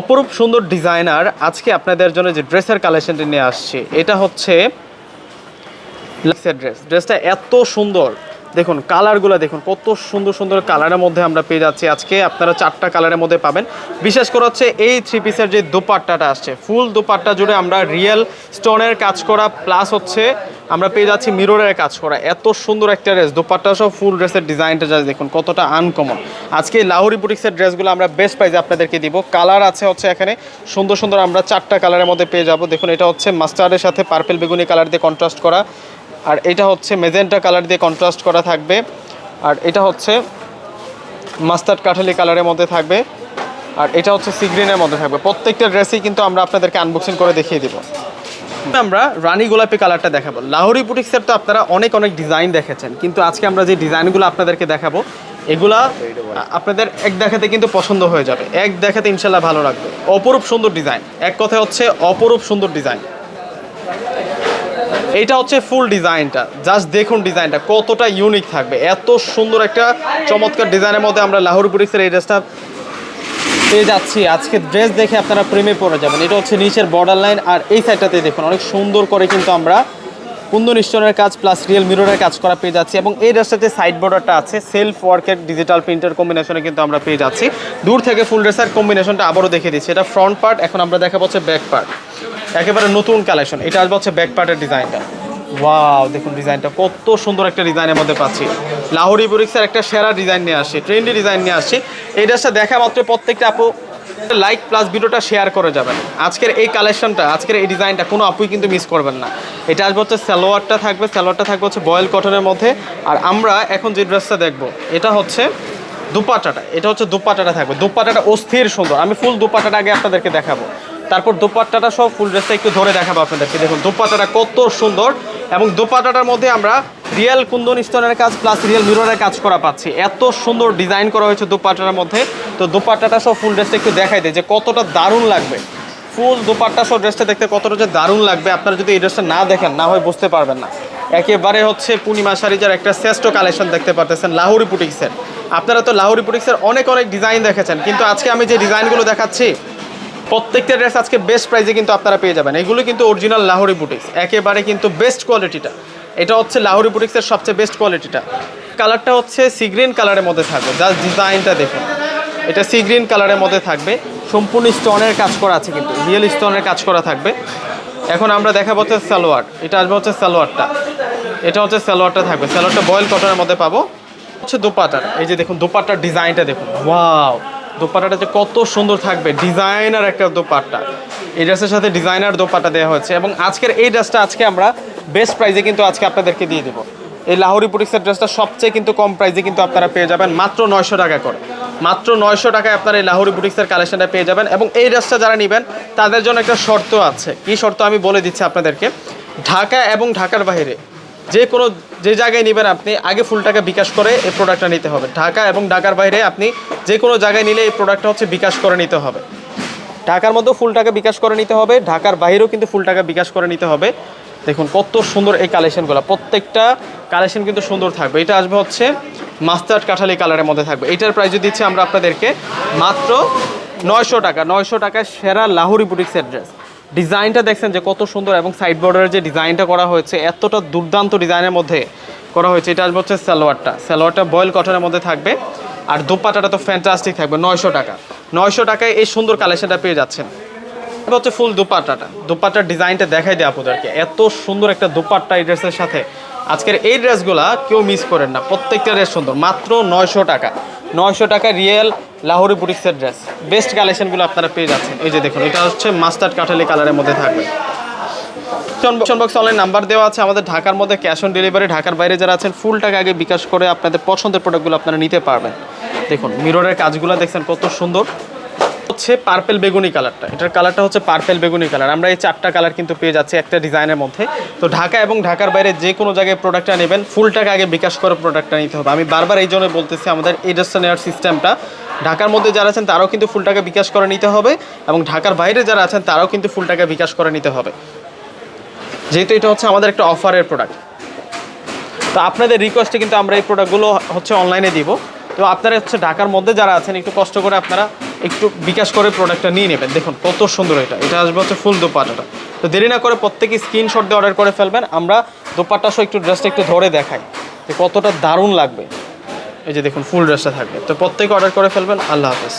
অপরূপ সুন্দর ডিজাইনার আজকে আপনাদের জন্য যে ড্রেসের কালেকশনটি নিয়ে আসছে, এটা হচ্ছে ড্রেস ড্রেসটা এত সুন্দর। দেখুন, কালারগুলো দেখুন, কত সুন্দর সুন্দর কালারের মধ্যে আমরা পেয়ে যাচ্ছি আজকে। আপনারা চারটা কালারের মধ্যে পাবেন। বিশেষ করে হচ্ছে এই থ্রি পিসের যে দোপাট্টাটা আসছে, ফুল দোপাট্টা জুড়ে আমরা রিয়েল স্টোনের কাজ করা প্লাস হচ্ছে আমরা পেয়ে যাচ্ছি মিররের কাজ করা। এত সুন্দর একটা ড্রেস দোপাট্টা সহ ফুল ড্রেসের ডিজাইনটা যা দেখুন, কতটা আনকমন আজকে লাহোরি বুটিক্সের ড্রেসগুলো আমরা বেস্ট প্রাইজে আপনাদেরকে দিব। কালার আছে হচ্ছে এখানে, সুন্দর সুন্দর আমরা চারটা কালারের মধ্যে পেয়ে যাব। দেখুন, এটা হচ্ছে মাস্টার্ডের সাথে পার্পেল বেগুনি কালার দিয়ে কন্ট্রাস্ট করা। আর এটা হচ্ছে মেজেন্টা কালার দিয়ে কন্ট্রাস্ট করা থাকবে। আর এটা হচ্ছে মাস্টার্ড কাঠালি কালারের মধ্যে থাকবে। আর এটা হচ্ছে সিগ্রিনের মধ্যে থাকবে। প্রত্যেকটা ড্রেসই কিন্তু আমরা আপনাদেরকে আনবক্সিং করে দেখিয়ে দিব। আমরা রানী গোলাপি কালারটা দেখাবো। লাহোরি বুটিক্সের তো আপনারা অনেক অনেক ডিজাইন দেখেছেন, কিন্তু আজকে আমরা যে ডিজাইনগুলো আপনাদেরকে দেখাবো, এগুলা আপনাদের এক দেখাতে কিন্তু পছন্দ হয়ে যাবে। এক দেখাতে ইনশাল্লাহ ভালো লাগবে। অপরূপ সুন্দর ডিজাইন। এক কথা হচ্ছে অপরূপ সুন্দর ডিজাইন। এইটা হচ্ছে ফুল ডিজাইনটা। জাস্ট দেখুন ডিজাইনটা, কতটা ইউনিক থাকবে। এত সুন্দর একটা চমৎকার ডিজাইনের মধ্যে আমরা লাহোর বুটিক্সের এই ড্রেসটা পেয়ে যাচ্ছি। আজকে ড্রেস দেখে আপনারা প্রেমে পড়ে যাবেন। এটা হচ্ছে নিচের বর্ডার লাইন আর এই সাইডটাতে দেখুন, অনেক সুন্দর করে কিন্তু আমরা কুন্দন স্টোনের কাজ প্লাস রিয়েল মিররের কাজ করা পেয়ে যাচ্ছি এবং এই ড্রেসটাতে সাইড বর্ডারটা আছে সেলফ ওয়ার্কের ডিজিটাল প্রিন্টের কম্বিনেশনে কিন্তু আমরা পেয়ে যাচ্ছি। দূর থেকে ফুল ড্রেসের কম্বিনেশনটা আবারও দেখে দিচ্ছি। এটা ফ্রন্ট পার্ট এখন আমরা দেখা হচ্ছে ব্যাক পার্ট একেবারে নতুন কালেকশন এটা আসবে হচ্ছে ব্যাক পার্টের ডিজাইনটা ওয়াও দেখুন ডিজাইনটা, কত সুন্দর একটা ডিজাইনের মধ্যে পাচ্ছি। লাহোরি বুরিক্সের একটা সেরা ডিজাইন নিয়ে আসছি, ট্রেন্ডি ডিজাইন নিয়ে আসছি। এই ড্রেসটা দেখা মাত্র প্রত্যেকটা আপু, লাইক প্লাস ভিডিওটা শেয়ার করে যাবেন। আজকের এই কালেকশনটা, আজকের এই ডিজাইনটা কোনো আপুই কিন্তু মিস করবেন না। এটা আসবে হচ্ছে সালোয়ারটা থাকবে সালোয়ারটা থাকবে হচ্ছে বয়েল কটনের মধ্যে। আর আমরা এখন যে ড্রেসটা দেখব, এটা হচ্ছে দুপাটাটা, এটা হচ্ছে দুপাটাটা থাকবে। দুপাটাটা অস্থির সুন্দর, আমি ফুল দুপাটাটা আগে আপনাদেরকে দেখাবো। তারপর দোপাট্টাটা সব ফুল ড্রেসটা একটু ধরে দেখাবো আপনাদেরকে। দেখুন, দোপাট্টাটা কত সুন্দর এবং দোপাট্টাটার মধ্যে আমরা রিয়েল কুন্দন স্টোনের কাজ প্লাস রিয়েল মিররের কাজ করা পাচ্ছি। এত সুন্দর ডিজাইন করা হয়েছে দোপাট্টার মধ্যে। তো দোপাট্টাটা সব ফুল ড্রেসটা একটু দেখাই দেয় যে কতটা দারুণ লাগবে। ফুল দোপাট্টা সব ড্রেসটা দেখতে কতটা যে দারুণ লাগবে। আপনারা যদি এই ড্রেসটা না দেখেন, না হয় বুঝতে পারবেন না। একেবারে হচ্ছে পূর্ণিমা শাড়িজার একটা শ্রেষ্ঠ কালেকশন দেখতে পারতেছেন, লাহোরি বুটিক্সের আপনারা তো লাহোরি বুটিক্সের অনেক অনেক ডিজাইন দেখেছেন, কিন্তু আজকে আমি যে ডিজাইনগুলো দেখাচ্ছি প্রত্যেকটা ড্রেস আজকে বেস্ট প্রাইসে কিন্তু আপনারা পেয়ে যাবেন। এগুলো কিন্তু অরিজিনাল লাহোরি বুটিক্স একেবারে কিন্তু বেস্ট কোয়ালিটিটা এটা হচ্ছে লাহোরি বুটিক্সের সবচেয়ে বেস্ট কোয়ালিটিটা কালারটা হচ্ছে সি গ্রিন কালারের মধ্যে থাকবে। জাস্ট ডিজাইনটা দেখুন। এটা সি গ্রিন কালারের মধ্যে থাকবে। সম্পূর্ণ স্টোনের কাজ করা আছে কিন্তু। রিয়েল স্টোনের কাজ করা থাকবে। এখন আমরা দেখাবো হচ্ছে সালোয়ার। এটা আসবে হচ্ছে সালোয়ারটা। এটা হচ্ছে সালোয়ারটা থাকবে। সালোয়ারটা বয়েল কটনের মধ্যে পাবো। হচ্ছে দোপাটার। এই যে দেখুন দোপাট্টার ডিজাইনটা দেখুন। ওয়াও দোপাট্টাটা যে কত সুন্দর থাকবে, ডিজাইনার একটা দোপাট্টা। এই ড্রেসের সাথে ডিজাইনার দোপাট্টা দেওয়া হয়েছে এবং আজকের এই ড্রেসটা আজকে আমরা বেস্ট প্রাইজে কিন্তু আজকে আপনাদেরকে দিয়ে দেবো। এই লাহোরি বুটিক্সের ড্রেসটা সবচেয়ে কিন্তু কম প্রাইজে কিন্তু আপনারা পেয়ে যাবেন মাত্র নয়শো টাকা করে। মাত্র নয়শো টাকায় আপনারা এই লাহোরি বুটিক্সের কালেকশনটা পেয়ে যাবেন এবং এই ড্রেসটা যারা নেবেন, তাদের জন্য একটা শর্ত আছে। কি শর্ত আমি বলে দিচ্ছি আপনাদেরকে? ঢাকা এবং ঢাকার বাইরে যে কোনো যে জায়গায় নেবেন আপনি, আগে ফুল টাকা বিকাশ করে এই প্রোডাক্টটা নিতে হবে। ঢাকা এবং ঢাকার বাইরে আপনি যে কোনো জায়গায় নিলে এই প্রোডাক্টটা হচ্ছে বিকাশ করে নিতে হবে। ঢাকার মধ্যেও ফুল টাকা বিকাশ করে নিতে হবে, ঢাকার বাইরেও কিন্তু ফুল টাকা বিকাশ করে নিতে হবে। দেখুন, কত সুন্দর এই কালেকশনগুলো প্রত্যেকটা কালেকশন কিন্তু সুন্দর থাকবে। এটা আসবে হচ্ছে মাস্টার্ড কাঠালি কালারের মধ্যে থাকবে। এটার প্রাইস দিচ্ছি আমরা আপনাদেরকে মাত্র নয়শো টাকা, নয়শো টাকায় সেরা লাহোরি বুটিক্সের ড্রেস ডিজাইনটা দেখছেন যে কত সুন্দর এবং সাইড বর্ডারের যে ডিজাইনটা করা হয়েছে, এতটা দুর্দান্ত ডিজাইনের মধ্যে করা হয়েছে। এটা আসবে হচ্ছে সালোয়ারটা। সালোয়ারটা বয়েল কটনের মধ্যে থাকবে। আর দোপাটাটা তো ফ্যান্টাস্টিক থাকবে, নয়শো টাকা। নয়শো টাকায় এই সুন্দর কালেকশনটা পেয়ে যাচ্ছেন। এটা হচ্ছে ফুল দুপাট্টাটা দুপাট্টার ডিজাইনটা দেখাই দেয় আপনাদেরকে। এত সুন্দর একটা দুপাট্টা এই ড্রেসের সাথে। আজকের এই ড্রেসগুলা কেউ মিস করেন না। প্রত্যেকটা ড্রেস সুন্দর। মাত্র নয়শো টাকা। নয়শো টাকা রিয়েল লাহোরি বুটিক্সের ড্রেস বেস্ট কালেকশনগুলো আপনারা পেয়ে যাচ্ছেন। এই যে দেখুন, এটা হচ্ছে মাস্টার্ড কাঠালি কালারের মধ্যে থাকবে। বক্স অনলাইন নাম্বার দেওয়া আছে। আমাদের ঢাকার মধ্যে ক্যাশ অন ডেলিভারি ঢাকার বাইরে যারা আছেন ফুল টাকা আগে বিকাশ করে আপনাদের পছন্দের প্রোডাক্টগুলো আপনারা নিতে পারবেন। দেখুন মিররের কাজগুলো দেখছেন কত সুন্দর। হচ্ছে পার্পেল বেগুনি কালারটা এটার কালারটা হচ্ছে পার্পেল বেগুনি কালার আমরা এই চারটা কালার কিন্তু পেয়ে যাচ্ছি একটা ডিজাইনের মধ্যে। তো ঢাকা এবং ঢাকার বাইরে যে কোনো জায়গায় প্রোডাক্টটা নেবেন ফুল টাকা আগে বিকাশ করে প্রোডাক্টটা নিতে হবে। আমি বারবার এই জন্য বলতেছি, আমাদের এই ড্রেসটা নেওয়ার সিস্টেমটা ঢাকার মধ্যে যারা আছেন, তারাও কিন্তু ফুল টাকা বিকাশ করে নিতে হবে এবং ঢাকার বাইরে যারা আছেন, তারাও কিন্তু ফুল টাকা বিকাশ করে নিতে হবে। যেহেতু এটা হচ্ছে আমাদের একটা অফারের প্রোডাক্ট তো আপনাদের রিকোয়েস্টে কিন্তু আমরা এই প্রোডাক্টগুলো হচ্ছে অনলাইনে দিব। তো আপনারা হচ্ছে ঢাকার মধ্যে যারা আছেন, একটু কষ্ট করে আপনারা একটু বিকাশ করে প্রোডাক্টটা নিয়ে নেবেন। দেখুন, কত সুন্দর এটা। এটা আসবে হচ্ছে ফুল দোপাটাটা তো দেরি না করে প্রত্যেকে স্ক্রিনশট দিয়ে অর্ডার করে ফেলবেন। আমরা দোপাট্টা সহ একটু ড্রেসটা একটু ধরে দেখাই যে কতটা দারুণ লাগবে। এই যে দেখুন ফুল ড্রেসটা থাকবে। তো প্রত্যেকে অর্ডার করে ফেলবেন। আল্লাহ হাফেজ।